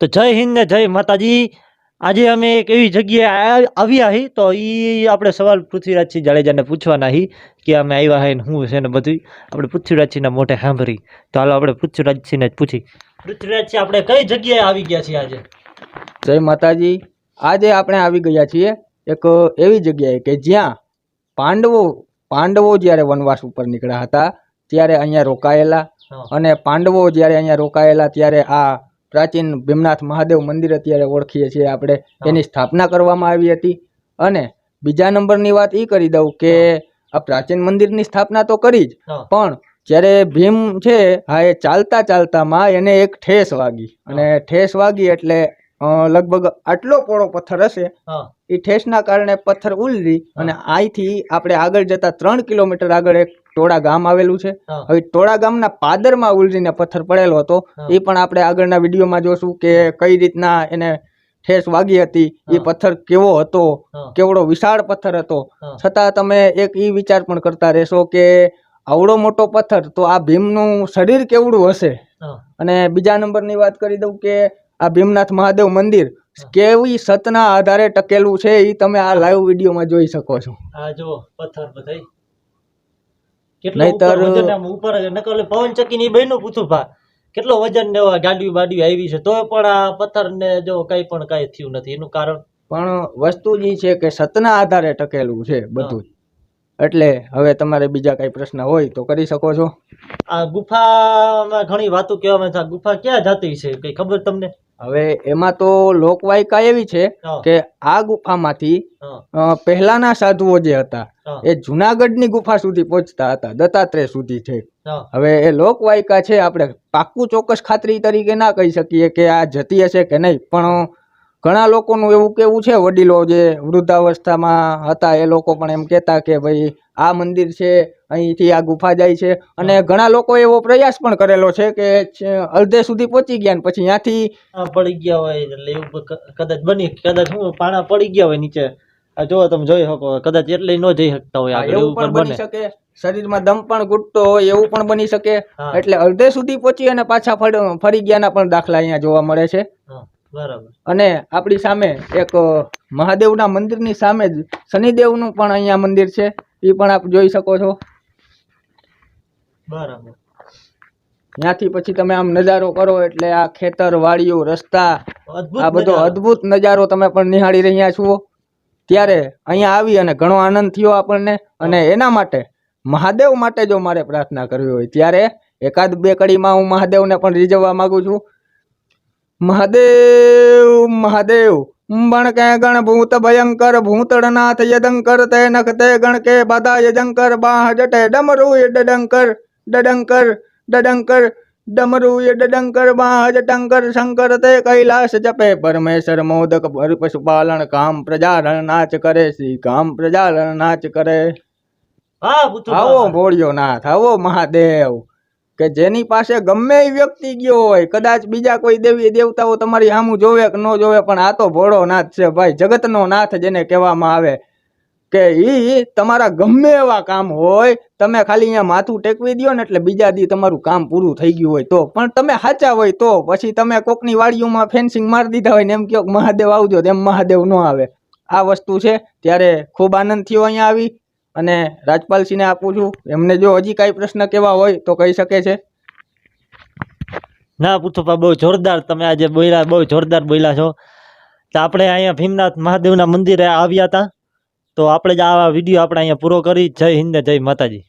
તો જય હિન્દ ને જય માતાજી. આજે અમે એક એવી જગ્યાએ આવ્યા હી તો એ આપણે સવાલ પૃથ્વીરાજસિંહ જાડેજાને પૂછવાના હી કે અમે આવ્યા હે ને શું છે ને બધું આપણે પૃથ્વીરાજસિંહના મોઢે સાંભળી. તો હાલો આપણે પૃથ્વીરાજસિંહને જ પૂછી. પૃથ્વીરાજસિંહ આપણે કઈ જગ્યાએ આવી ગયા છીએ આજે? જય માતાજી. આજે આપણે આવી ગયા છીએ એક એવી જગ્યાએ કે જ્યાં પાંડવો પાંડવો જ્યારે વનવાસ ઉપર નીકળ્યા હતા ત્યારે અહીંયા રોકાયેલા અને પાંડવો જ્યારે અહીંયા રોકાયેલા ત્યારે આ પ્રાચીન ભીમનાથ મહાદેવ મંદિર અત્યારે ઓળખીએ છીએ આપણે. એની સ્થાપના કરવામાં આવી હતી. અને બીજા નંબરની વાત એ કરી દઉં કે આ પ્રાચીન મંદિરની સ્થાપના તો કરી જ પણ જ્યારે ભીમ છે હા એ ચાલતા ચાલતામાં એને એક ઠેસ વાગી. અને ઠેસ વાગી એટલે લગભગ આટલો પોળો પથ્થર હશે. એ ઠેસના કારણે પથ્થર ઉલરી અને અહીંથી આપણે આગળ જતા ત્રણ કિલોમીટર આગળ એક ટોળા ગામ આવેલું છે. હવે ટોળા ગામના પાદરમાં ઉલજીને પથ્થર પડેલો હતો. એ પણ આપણે આગળના વિડીયોમાં જોશું કે કઈ રીતના એને ઠેસ વાગી હતી. એ પથ્થર કેવો હતો? કેવડો વિશાળ પથ્થર હતો? છતાં તમે એક એ વિચાર પણ કરતા રહેશો કે આવડો મોટો પથ્થર તો આ ભીમનું શરીર કેવડું હશે? અને બીજા નંબરની વાત કરી દઉં કે આ ભીમનાથ મહાદેવ મંદિર કેવી સતના આધારે ટકેલું છે એ તમે આ લાઈવ વિડીયોમાં જોઈ શકો છો. આ જો પથ્થર બધાય. નહીંતર- ઉપર પવન ચકી ની બહેનું પૂછું ભા કેટલો વજન ને એવા ગાડી બાડી આવી છે તોય પણ આ પથ્થર ને જો કઈ પણ કઈ થયું નથી એનું કારણ? પણ વસ્તુ જે છે કે સતના આધારે ટકેલું છે બધું. એટલે હવે તમારે બીજા કઈ પ્રશ્ન હોય તો કરી શકો છો. આ ગુફામાં ઘણી વાતો કહેવામાં છે ગુફા ક્યાં જતી છે કઈ ખબર તમને? હવે એમાં તો લોકવાયકા એવી છે કે આ ગુફામાંથી પહેલાના સાધુઓ જે હતા એ જુનાગઢની ગુફા સુધી પહોંચતા હતા દત્તાત્રેય સુધી છે. હવે એ લોકવાયકા છે આપણે પાક્કું ચોક્કસ ખાતરી તરીકે ના કહી શકીએ કે આ જતી હશે કે નહીં પણ ઘણા લોકોનું એવું કેવું છે વડીલો જે વૃદ્ધાવસ્થામાં હતા એ લોકો પણ એમ કહેતા કે ભાઈ આ મંદિર છે અહીંથી આ ગુફા જાય છે. અને ઘણા લોકો એવો પ્રયાસ પણ કરેલો છે કે અડધે સુધી પહોંચી ગયા પછી ત્યાંથી પડી ગયા હોય એટલે એવું કદાચ બની કદાચ હું પાણા પડી ગયા હોય નીચે. જો તમે જોઈ શકો કદાચ એટલે ન જઈ શકતા હોય એવું પણ બની શકે. શરીરમાં દમ પણ ઘૂટતો હોય એવું પણ બની શકે. એટલે અડધે સુધી પહોંચી અને પાછા ફરી ગયાના પણ દાખલા અહીંયા જોવા મળે છે. અને આપણી સામે એક મહાદેવના મંદિરની સામે જ શનિદેવનું પણ અહીંયા મંદિર છે. એ પણ આપ જોઈ શકો છો. બરાબર. ત્યાંથી પછી તમે આમ નજારો કરો એટલે આ ખેતર વાડીઓ રસ્તા આ બધો. અદ્ભુત નજારો તમે પણ નિહાળી રહ્યા છો. ત્યારે અહીંયા આવી અને ઘણો આનંદ થયો આપણને. અને એના માટે મહાદેવ માટે જો મારે પ્રાર્થના કરવી હોય ત્યારે એકાદ બે કડીમાં હું મહાદેવને પણ રીઝવવા માંગુ છું. મહાદેવ મહાદેવ બણ કે ગણ ભૂત ભયંકર ભૂતળનાથ યદંકર તે નખતે ગણ કે બાધા યજંકર બાહ જટે ડમરુ ડડંકર ડડંકર ડડંકર ડમરુ ડડંકર બાહ જટંકર શંકર તે કૈલાસ જપે પરમેશ્વર મોદક ભર પશુપાલન કામ પ્રજાલન નાચ કરે શ્રી કામ પ્રજાલન નાચ કરે હા પૂછું આવો ભોળિયો નાથ આવો મહાદેવ કે જેની પાસે ગમે એ વ્યક્તિ ગયો હોય, કદાચ બીજા કોઈ દેવી દેવતાઓ તમારી સામું જોવે કે ન જોવે, પણ આ તો ભોળો નાથ છે ભાઈ, જગતનો નાથ જેને કહેવામાં આવે. કે ઈ તમારા ગમે એવા કામ હોય, તમે ખાલી અહીંયા માથું ટેકવી દો ને એટલે બીજા દી તમારું કામ પૂરું થઈ ગયું હોય તો. પણ તમે સાચા હોય તો, પછી તમે કોકની વાડીઓમાં ફેન્સિંગ મારી દીધા હોય ને એમ કહો મહાદેવ આવજો, તેમ મહાદેવ ન આવે. આ વસ્તુ છે, ત્યારે ખૂબ આનંદ થયો અહીંયા આવી. અને રાજપાલસિંહને આપું છું. એમને જો હજી કાંઈ પ્રશ્ન કેવા હોય તો કહી શકે છે. ના પૂછો બહુ જોરદાર તમે આજે બોલ્યા, બહુ જોરદાર બોલ્યા છો. તો આપણે અહીંયા ભીમનાથ મહાદેવના મંદિરે આવ્યા હતા. તો આપણે જ આ વીડિયો આપણે અહીંયા પૂરો કરી. જય હિન્દ, જય માતાજી.